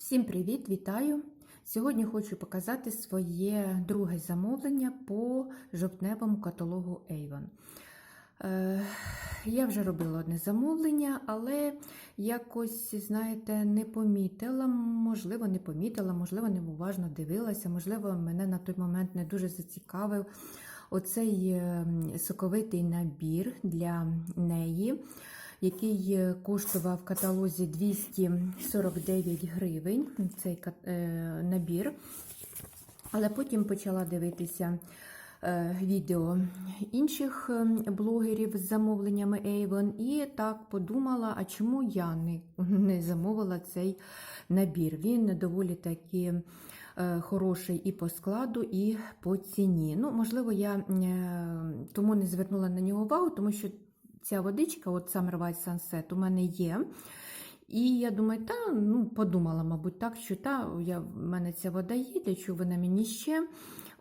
Всім привіт, вітаю! Сьогодні хочу показати своє друге замовлення по жовтневому каталогу Avon. Е, я вже робила одне замовлення, але якось, знаєте, не помітила, можливо, не помітила, можливо, неуважно дивилася, можливо, мене на той момент не дуже зацікавив оцей е, соковитий набір для неї який е, коштував в каталозі 249 гривень, цей е, набір. Але потім почала дивитися е, відео інших блогерів з замовленнями Avon і так подумала, а чому я не, не замовила цей набір? Він доволі таки хороший і по складу, і по ціні. Ну, можливо, я тому не звернула на нього увагу, тому що ця водичка, от Summer White Sunset, у мене є. І я думаю, та ну подумала, мабуть, так, що та я, в мене ця вода є, для чого вона мені ще.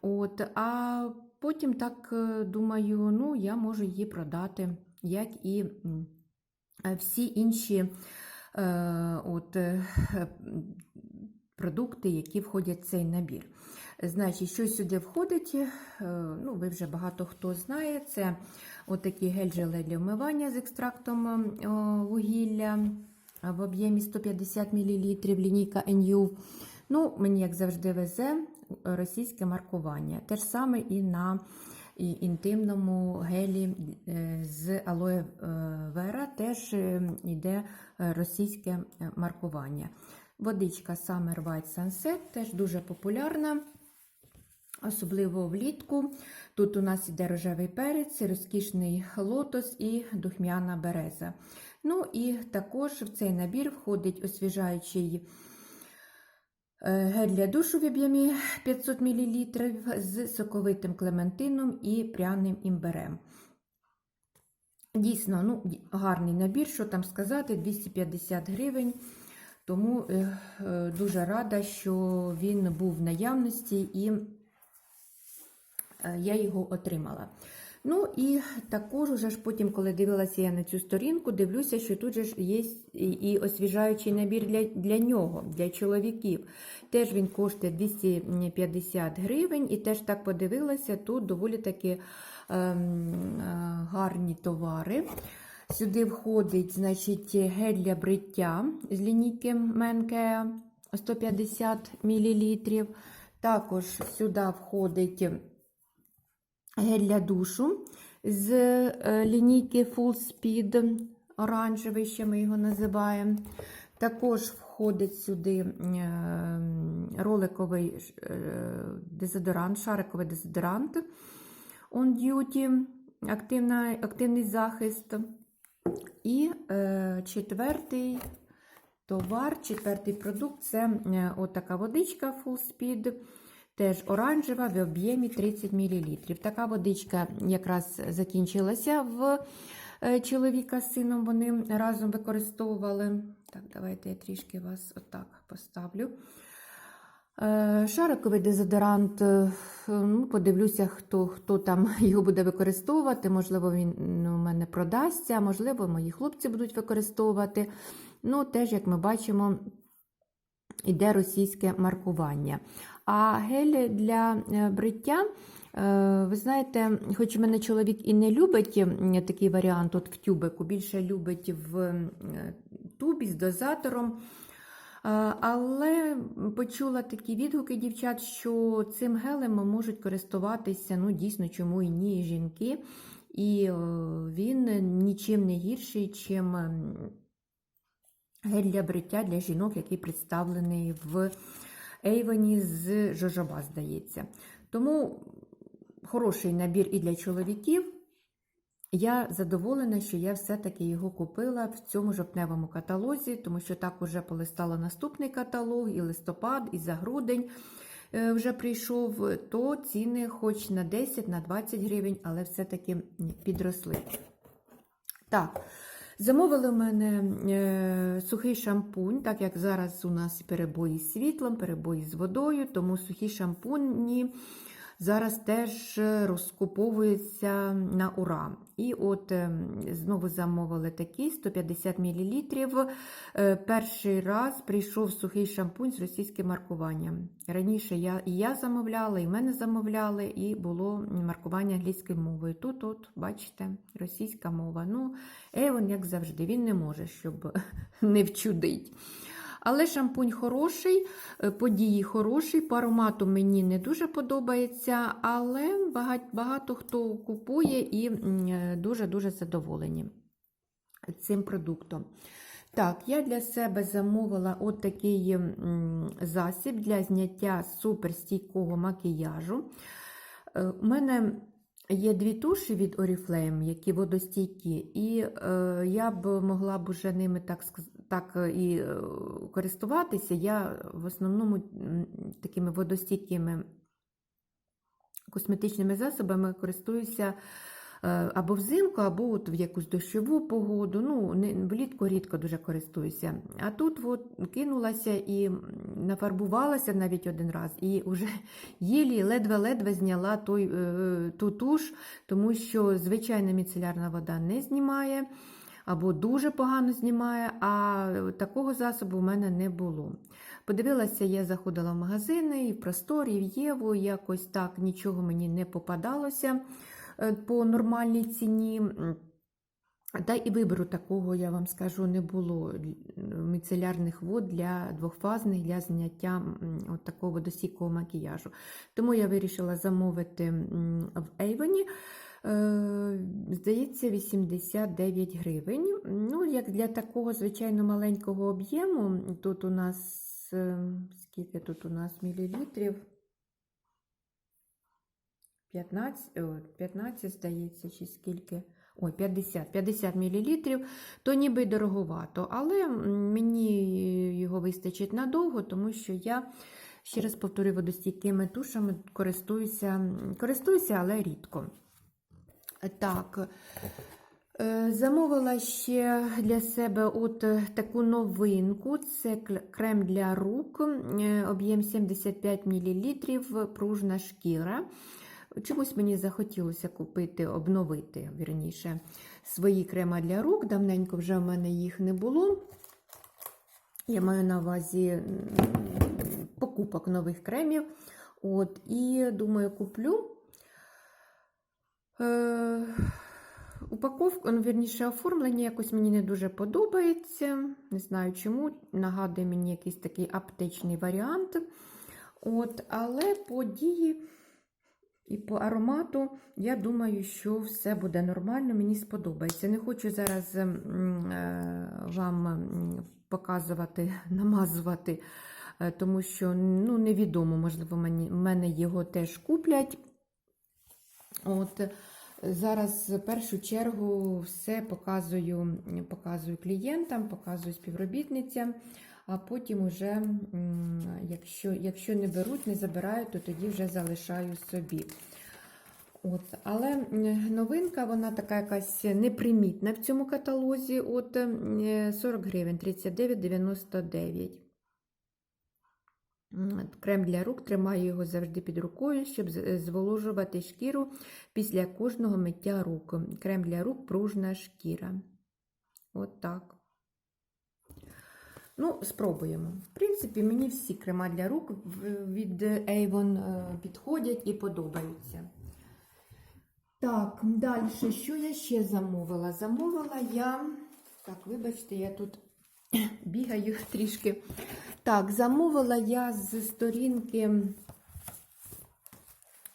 От, А потім так е, думаю, ну я можу її продати, як і е, всі інші е, от, е, продукти, які входять в цей набір. Значить, що сюди входить, е, ну, ви вже багато хто знає, це отакий гель-желе для вмивання з екстрактом е, вугілля в об'ємі 150 мл, лінійка NU. Ну, мені, як завжди, везе російське маркування. Те ж саме і на і інтимному гелі е, з алоє вера теж е, йде е, російське е, маркування. Водичка Summer White Sunset теж дуже популярна. Особливо влітку. Тут у нас іде рожевий перець, розкішний лотос і духмяна береза. Ну і також в цей набір входить освіжаючий е, гель для душу в об'ємі 500 мл з соковитим клементином і пряним імберем. Дійсно, ну, гарний набір, що там сказати, 250 гривень. Тому е, е, дуже рада, що він був в наявності і я його отримала. Ну і також уже ж потім, коли дивилася я на цю сторінку, дивлюся, що тут же ж є і освіжаючий набір для, для нього, для чоловіків. Теж він коштує 250 гривень, і теж так подивилася, тут доволі таки ем, гарні товари. Сюди входить значить, гель для бриття з лінійки Менке 150 мл. Також сюди входить гель для душу з лінійки Full Speed, оранжевий, ще ми його називаємо. Також входить сюди роликовий дезодорант, шариковий дезодорант On Duty, активна, активний захист. І е, четвертий товар, четвертий продукт це е, отака водичка Full Speed, теж оранжева в об'ємі 30 мл. Така водичка якраз закінчилася в е, чоловіка з сином, вони разом використовували. Так, давайте я трішки вас отак поставлю. Е, Шариковий дезодорант, е, ну, подивлюся, хто хто там його буде використовувати. Можливо, він ну, у мене продасться, можливо, мої хлопці будуть використовувати. Ну, теж, як ми бачимо, йде російське маркування. А гель для е, бриття, ви знаєте, хоч мене чоловік і не любить такий варіант от в тюбику, більше любить в тубі з дозатором. Але почула такі відгуки дівчат, що цим гелем можуть користуватися ну, дійсно чому і ні жінки, і він нічим не гірший, чим гель для бриття для жінок, який представлений в Ейвоні з Жожоба, здається. Тому хороший набір і для чоловіків. Я задоволена, що я все-таки його купила в цьому жовтневому каталозі, тому що так уже полистала наступний каталог, і листопад, і за грудень вже прийшов, то ціни хоч на 10, на 20 гривень, але все-таки підросли. Так, замовили в мене е, сухий шампунь, так як зараз у нас перебої з світлом, перебої з водою, тому сухі шампуні зараз теж розкуповується на ура. І от ем, знову замовили такий 150 мл. Е, Перший раз прийшов сухий шампунь з російським маркуванням. Раніше я, і я замовляла, і мене замовляли, і було маркування англійською мовою. Тут, от, бачите, російська мова. Ну, Евон, як завжди, він не може, щоб не вчудить. Але шампунь хороший, е, події хороший, по аромату мені не дуже подобається, але багато, багато хто купує і дуже-дуже задоволені цим продуктом. Так, я для себе замовила от такий засіб для зняття суперстійкого макіяжу. Е, У мене є дві туші від Oriflame, які водостійкі, і е, я б могла б уже ними так, сказ- так е, і е, користуватися. Я в основному такими водостійкими косметичними засобами користуюся е, або взимку, або от в якусь дощову погоду. Ну, влітку рідко дуже користуюся. А тут от кинулася і нафарбувалася навіть один раз, і вже єлі ледве-ледве зняла той, ту туш, тому що звичайна міцелярна вода не знімає. Або дуже погано знімає, а такого засобу в мене не було. Подивилася, я заходила в магазини, і в просторі, і в Єву, якось так нічого мені не попадалося е, по нормальній ціні. Та і вибору такого, я вам скажу, не було міцелярних вод для двохфазних для зняття от такого водостійкого макіяжу. Тому я вирішила замовити в Ейвені. Е, Здається, 89 гривень. Ну, як для такого звичайно маленького об'єму, тут у нас е, скільки тут у нас мілілітрів? 15, 15, здається, чи скільки. Ой, 50 50 мл, то ніби дороговато, але мені його вистачить надовго, тому що я, ще раз повторюю, водостійкими тушами користуюся, користуюся, але рідко. Так, е, замовила ще для себе от таку новинку. Це крем для рук, об'єм 75 мл, пружна шкіра. Чомусь мені захотілося купити, обновити, вірніше, свої крема для рук. Давненько вже в мене їх не було. Я маю на увазі покупок нових кремів. От, і думаю, куплю. Е, Упаковка, ну, вірніше, оформлення якось мені не дуже подобається. Не знаю чому. Нагадує мені якийсь такий аптечний варіант. От, але по дії і по аромату, я думаю, що все буде нормально, мені сподобається. Не хочу зараз е, вам показувати, намазувати, е, тому що ну, невідомо, можливо, мені, мене його теж куплять. От, Зараз в першу чергу все показую, показую клієнтам, показую співробітницям, а потім, уже, якщо, якщо не беруть, не забирають, то тоді вже залишаю собі. От, але новинка, вона така якась непримітна в цьому каталозі. От е, 40 гривень, 39,99. Крем для рук, тримаю його завжди під рукою, щоб е, зволожувати шкіру після кожного миття рук. Крем для рук пружна шкіра. От так. Ну, спробуємо. В принципі, мені всі крема для рук від Avon е, підходять і подобаються. Так, далі, що я ще замовила? Замовила я. Так, вибачте, я тут бігаю трішки. Так, замовила я з сторінки,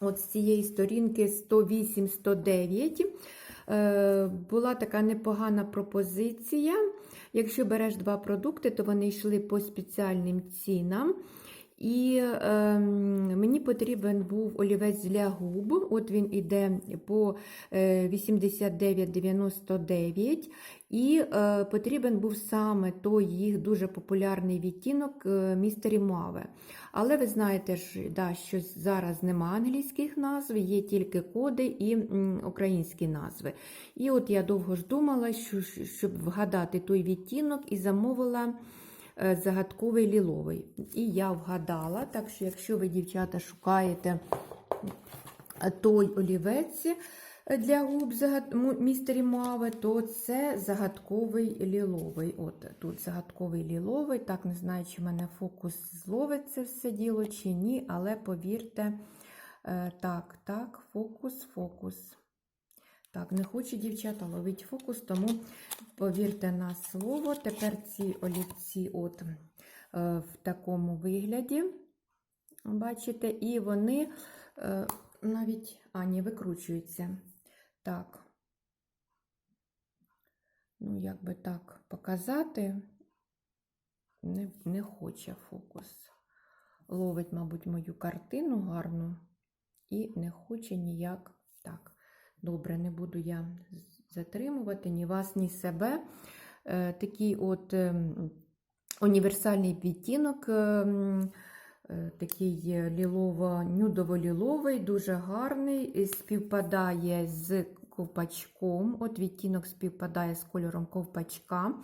от з цієї сторінки 108-109. Е, була така непогана пропозиція. Якщо береш два продукти, то вони йшли по спеціальним цінам. І е, мені потрібен був олівець для губ. От він іде по е, 89,99. І е, потрібен був саме той їх дуже популярний відтінок е, Містері Маве. Але ви знаєте, що зараз нема англійських назв, є тільки коди і українські назви. І от я довго ж думала, що, щоб вгадати той відтінок, і замовила е, загадковий ліловий. І я вгадала, так що, якщо ви, дівчата, шукаєте той олівець для губ містері Маве, то це загадковий ліловий. От тут загадковий ліловий. Так, не знаю, чи в мене фокус зловить це все діло, чи ні, але повірте, е, так, так, фокус, фокус. Так, не хочу дівчата ловить фокус, тому повірте на слово. Тепер ці олівці от е, в такому вигляді. Бачите, і вони е, навіть а, ні, викручуються. Так. Ну, як би так показати, не, не хоче фокус. Ловить, мабуть, мою картину гарну і не хоче ніяк так. Добре, не буду я затримувати ні вас, ні себе. Е, такий от ем, універсальний відтінок. ем, е, Такий лілово-нюдово-ліловий, дуже гарний, співпадає з ковпачком. От відтінок співпадає з кольором ковпачка.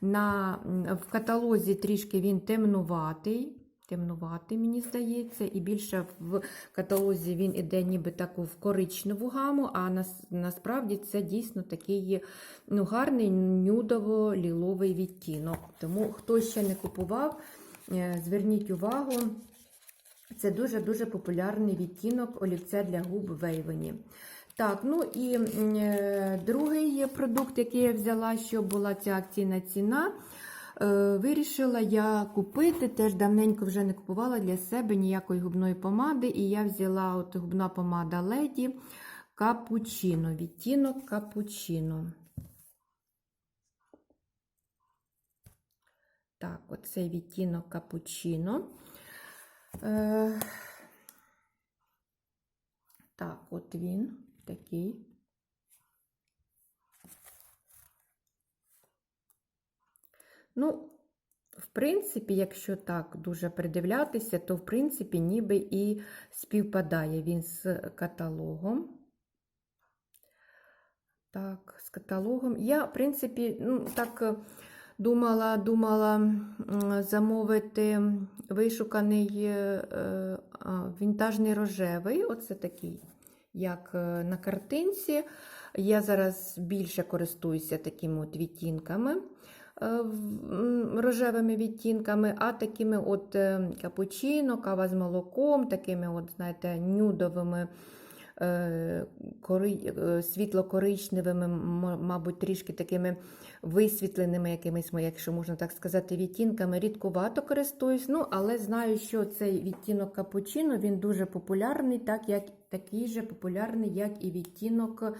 На, в каталозі трішки він темнуватий. Темнуватий, мені здається, і більше в каталозі він іде ніби таку в коричневу гаму, а нас, насправді це дійсно такий ну, гарний нюдово-ліловий відтінок. Тому хто ще не купував, е, зверніть увагу, це дуже-дуже популярний відтінок олівця для губ Вейвені. Так, ну і е, другий продукт, який я взяла, що була ця акційна ціна. Е, Вирішила я купити, теж давненько вже не купувала для себе ніякої губної помади. І я взяла от губна помада Леді Капучино, відтінок Капучино. Так, оцей відтінок Капучино. Е, Так, от він такий. Ну, в принципі, якщо так дуже придивлятися, то в принципі ніби і співпадає він з каталогом. Так, з каталогом. Я, в принципі, ну, так е, думала, думала замовити вишуканий е, е, вінтажний рожевий. Оце такий, як на картинці. Я зараз більше користуюся такими от відтінками рожевими відтінками, а такими от е, капучино, кава з молоком, такими от, знаєте, нюдовими, е, кори- е, світло-коричневими, мабуть, трішки такими висвітленими якимись, якщо можна так сказати, відтінками. Рідкувато користуюсь, ну, але знаю, що цей відтінок капучино, він дуже популярний, так як, такий же популярний, як і відтінок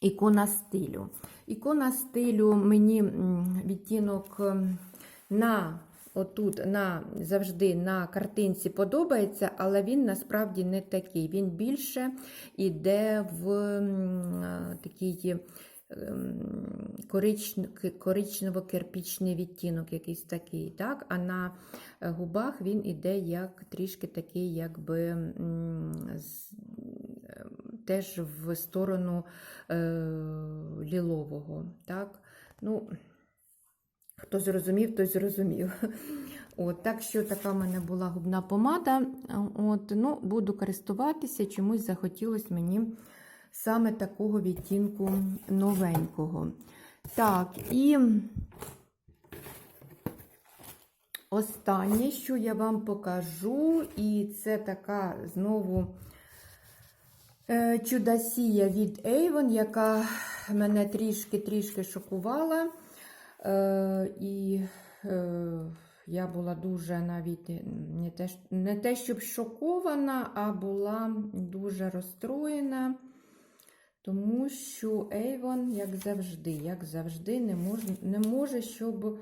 ікона стилю. Ікона стилю мені відтінок на отут на завжди на картинці подобається, але він насправді не такий. Він більше йде в такий ем, коричнево-кирпічний відтінок, якийсь такий. Так? А на е, губах він іде як трішки такий, якби ем, теж в сторону е, лілового. Так? Ну, Хто зрозумів, той зрозумів. От, так що така в мене була губна помада. От, ну, Буду користуватися, чомусь захотілося мені саме такого відтінку новенького. Так, і останнє, що я вам покажу, і це така знову е, чудосія від Avon, яка мене трішки-трішки шокувала. Е, і е, я була дуже навіть не те, не те, щоб шокована, а була дуже розстроєна, тому що Avon, як завжди, як завжди, не може, не може щоб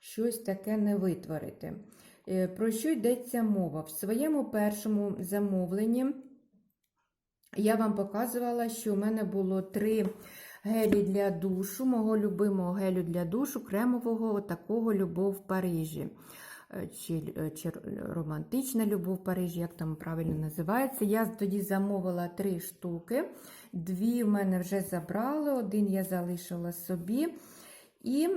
щось таке не витворити. Про що йдеться мова? В своєму першому замовленні я вам показувала, що у мене було три гелі для душу, мого любимого гелю для душу, кремового такого любов в Парижі. Е, Чи, е, чи романтична любов в Парижі, як там правильно називається. Я тоді замовила три штуки. Дві в мене вже забрали, один я залишила собі. І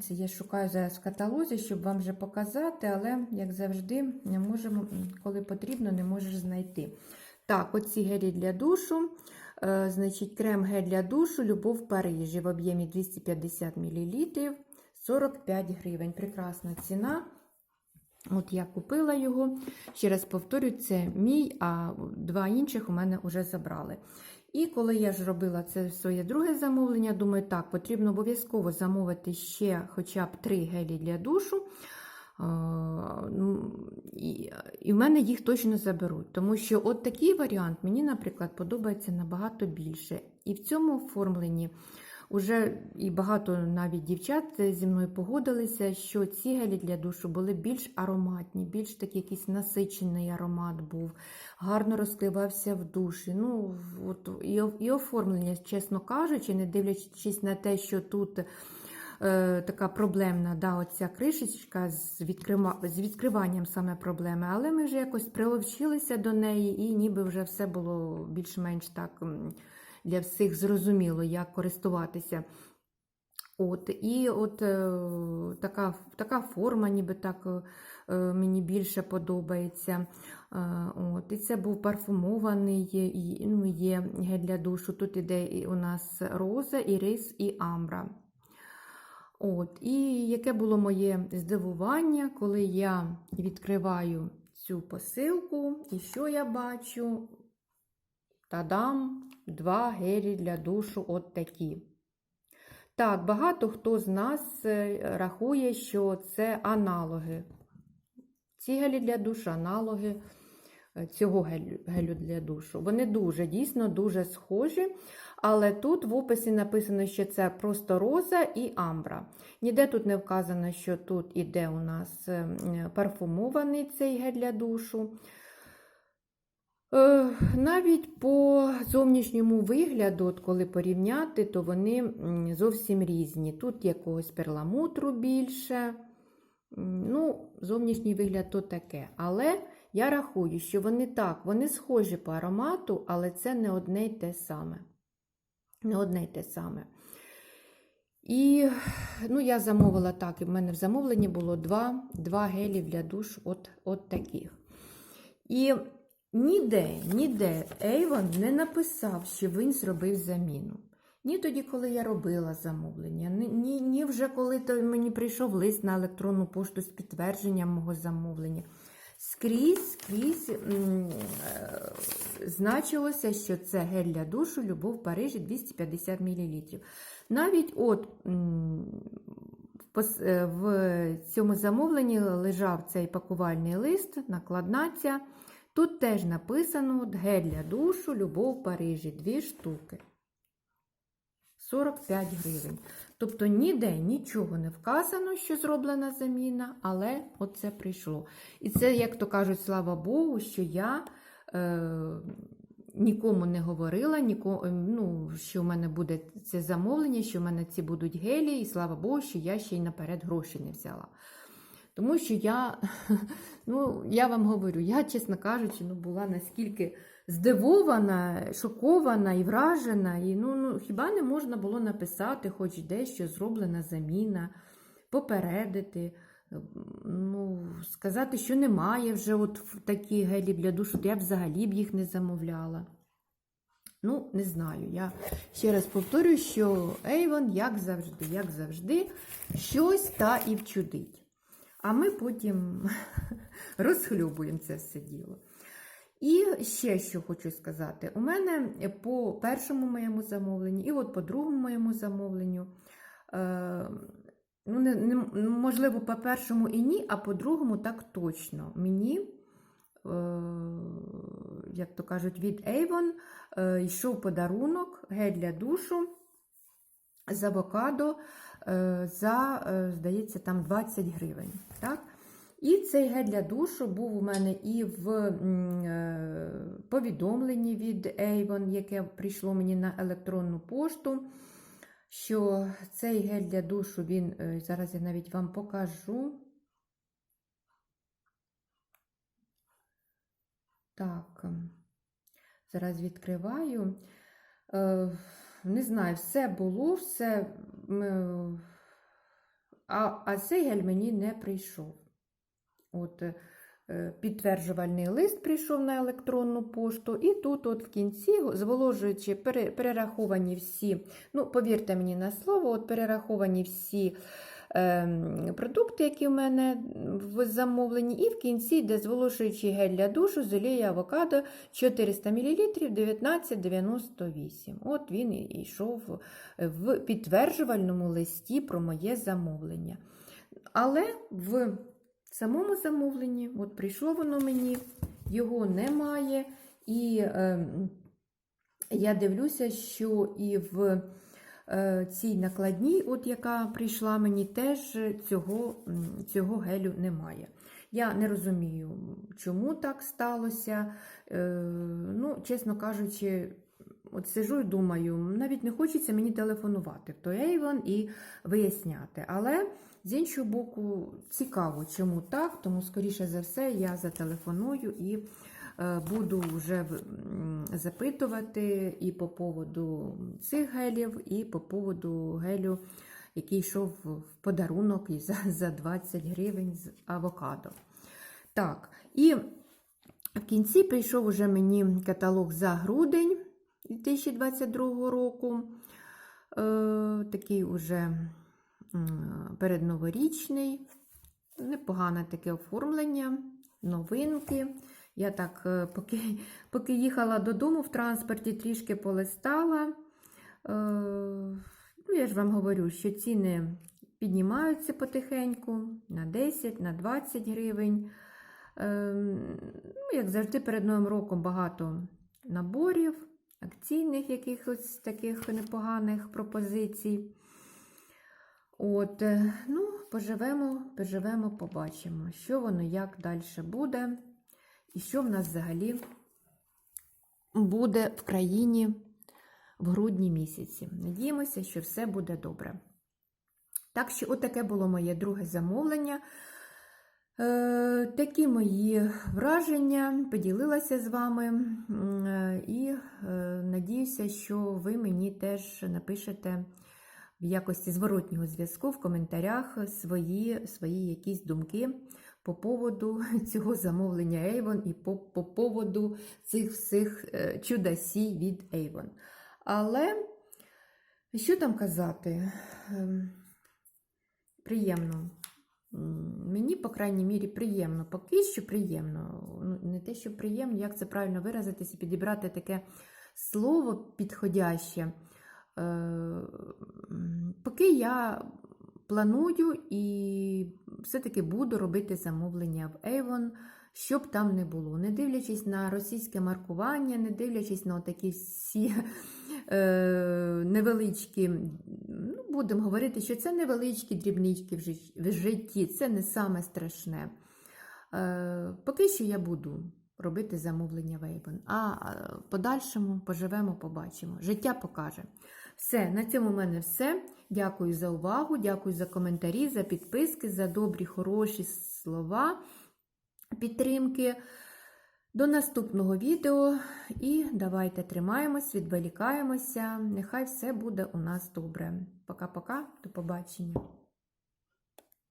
Це я шукаю зараз в каталозі, щоб вам вже показати, але, як завжди, не можемо, коли потрібно, не можеш знайти. Так, оці гелі для душу. Е, значить, крем гель для душу, Любов Парижі в об'ємі 250 мл, 45 гривень. Прекрасна ціна. От я купила його. Ще раз повторю, це мій, а два інших у мене вже забрали. І коли я ж робила це своє друге замовлення, думаю, так, потрібно обов'язково замовити ще хоча б три гелі для душу. Ну, І, і в мене їх точно заберуть, тому що от такий варіант мені, наприклад, подобається набагато більше. І в цьому оформленні вже і багато навіть дівчат зі мною погодилися, що ці гелі для душу були більш ароматні, більш такий якийсь насичений аромат був, гарно розкривався в душі. Ну, от, і, і оформлення, чесно кажучи, не дивлячись на те, що тут. Е, така проблемна да, оця кришечка з, відкрима, з відкриванням саме проблеми, але ми вже якось приловчилися до неї, і ніби вже все було більш-менш так для всіх зрозуміло, як користуватися. От, І от е, така така форма, ніби так е, мені більше подобається. Е, от, І це був парфумований, і, ну, є гель для душу. Тут іде у нас роза, ірис і амбра. От, І яке було моє здивування, коли я відкриваю цю посилку, і що я бачу? Тадам! Два гелі для душу от такі. Так, багато хто з нас е, рахує, що це аналоги. Ці гелі для душу, аналоги цього гелю, для душу. Вони дуже, дійсно, дуже схожі. Але тут в описі написано, що це просто роза і амбра. Ніде тут не вказано, що тут іде у нас е, парфумований цей гель для душу. Е, навіть по зовнішньому вигляду, от коли порівняти, то вони зовсім різні. Тут якогось перламутру більше. Ну, Зовнішній вигляд то таке. Але я рахую, що вони так, вони схожі по аромату, але це не одне й те саме. Не одне й те саме. І ну, я замовила так, і в мене в замовленні було два два гелі для душ от, от таких. І ніде, ніде Avon не написав, що він зробив заміну. Ні тоді, коли я робила замовлення, ні, ні, вже коли то мені прийшов лист на електронну пошту з підтвердженням мого замовлення. Скрізь, скрізь е значилося, що це гель для душу Любов Парижі 250 мл. Навіть от е, в цьому замовленні лежав цей пакувальний лист, накладна. Тут теж написано гель для душу Любов в Парижі, дві штуки. 45 гривень. Тобто ніде нічого не вказано, що зроблена заміна, але оце прийшло. І це, як то кажуть, слава Богу, що я е, нікому не говорила, нікому, ну, що в мене буде це замовлення, що в мене ці будуть гелі, і слава Богу, що я ще й наперед гроші не взяла. Тому що я, ну, я вам говорю, я, чесно кажучи, ну, була наскільки здивована, шокована і вражена. І, ну, ну, Хіба не можна було написати, хоч дещо зроблена заміна, попередити, ну, сказати, що немає вже от такі гелі для душу, то я взагалі б їх не замовляла. Ну, не знаю. Я ще раз повторюю, що Avon, як завжди, як завжди, щось та і вчудить. А ми потім розхлюбуємо це все діло. І ще що хочу сказати: у мене по першому моєму замовленню, і от по другому моєму замовленню, е, ну, не, не, можливо, по першому і ні, а по другому так точно. Мені, е, як то кажуть, від Avon е, йшов подарунок гель для душу з авокадо е, за, е, здається, там 20 гривень. Так? І цей гель для душу був у мене і в е, повідомленні від Avon, яке прийшло мені на електронну пошту. Що цей гель для душу, він, е, зараз я навіть вам покажу. Так, зараз відкриваю. Е, не знаю, все було, все А, а цей гель мені не прийшов. От, е, підтверджувальний лист прийшов на електронну пошту, і тут, от в кінці, зволожуючи, перераховані всі, ну, повірте мені на слово, от перераховані всі ем, продукти, які в мене в замовленні, і в кінці йде зволожуючий гель для душу з олією авокадо 400 мл 19,98. От він і йшов в підтверджувальному листі про моє замовлення. Але в самому замовленні, от прийшло воно мені, його немає. І е, я дивлюся, що і в е, цій накладній, от яка прийшла мені, теж цього, цього гелю немає. Я не розумію, чому так сталося. Е, ну, чесно кажучи, от сижу і думаю, навіть не хочеться мені телефонувати в той Avon і виясняти. Але з іншого боку, цікаво, чому так, тому, скоріше за все, я зателефоную і е, буду вже запитувати і по поводу цих гелів, і по поводу гелю, який йшов в подарунок і за, за 20 гривень з авокадо. Так, і в кінці прийшов уже мені каталог за грудень 2022 року. Е, такий уже передноворічний, непогане таке оформлення, новинки. Я так, е, поки, поки їхала додому в транспорті, трішки полистала. Е, ну, я ж вам говорю, що ціни піднімаються потихеньку на 10, на 20 гривень. Ем, Ну, як завжди, перед Новим роком багато наборів, акційних якихось таких непоганих пропозицій. От, е, ну, поживемо, поживемо, побачимо, що воно як далі буде, і що в нас взагалі буде в країні в грудні місяці. Надіємося, що все буде добре. Так що, отаке було моє друге замовлення. Е, такі мої враження поділилася з вами е, і е, надіюся, що ви мені теж напишете в якості зворотнього зв'язку в коментарях свої, свої якісь думки по поводу цього замовлення Avon і по, по поводу цих всіх е, чудасій від Avon. Але що там казати? Ем, Приємно. Мені, по крайній мірі, приємно, поки що приємно. Ну, не те, що приємно, як це правильно виразитися, підібрати таке слово підходяще. Е, Поки я планую і все-таки буду робити замовлення в Avon, щоб там не було. Не дивлячись на російське маркування, не дивлячись на такі всі е, невеличкі, ну, будемо говорити, що це невеличкі дрібнички в житті, це не саме страшне. Е, поки що я буду робити замовлення в Avon, а е, в подальшому поживемо, побачимо. Життя покаже. Все, на цьому в мене все. Дякую за увагу, дякую за коментарі, за підписки, за добрі, хороші слова підтримки. До наступного відео і давайте тримаємось, відволікаємося. Нехай все буде у нас добре. Пока-пока, до побачення.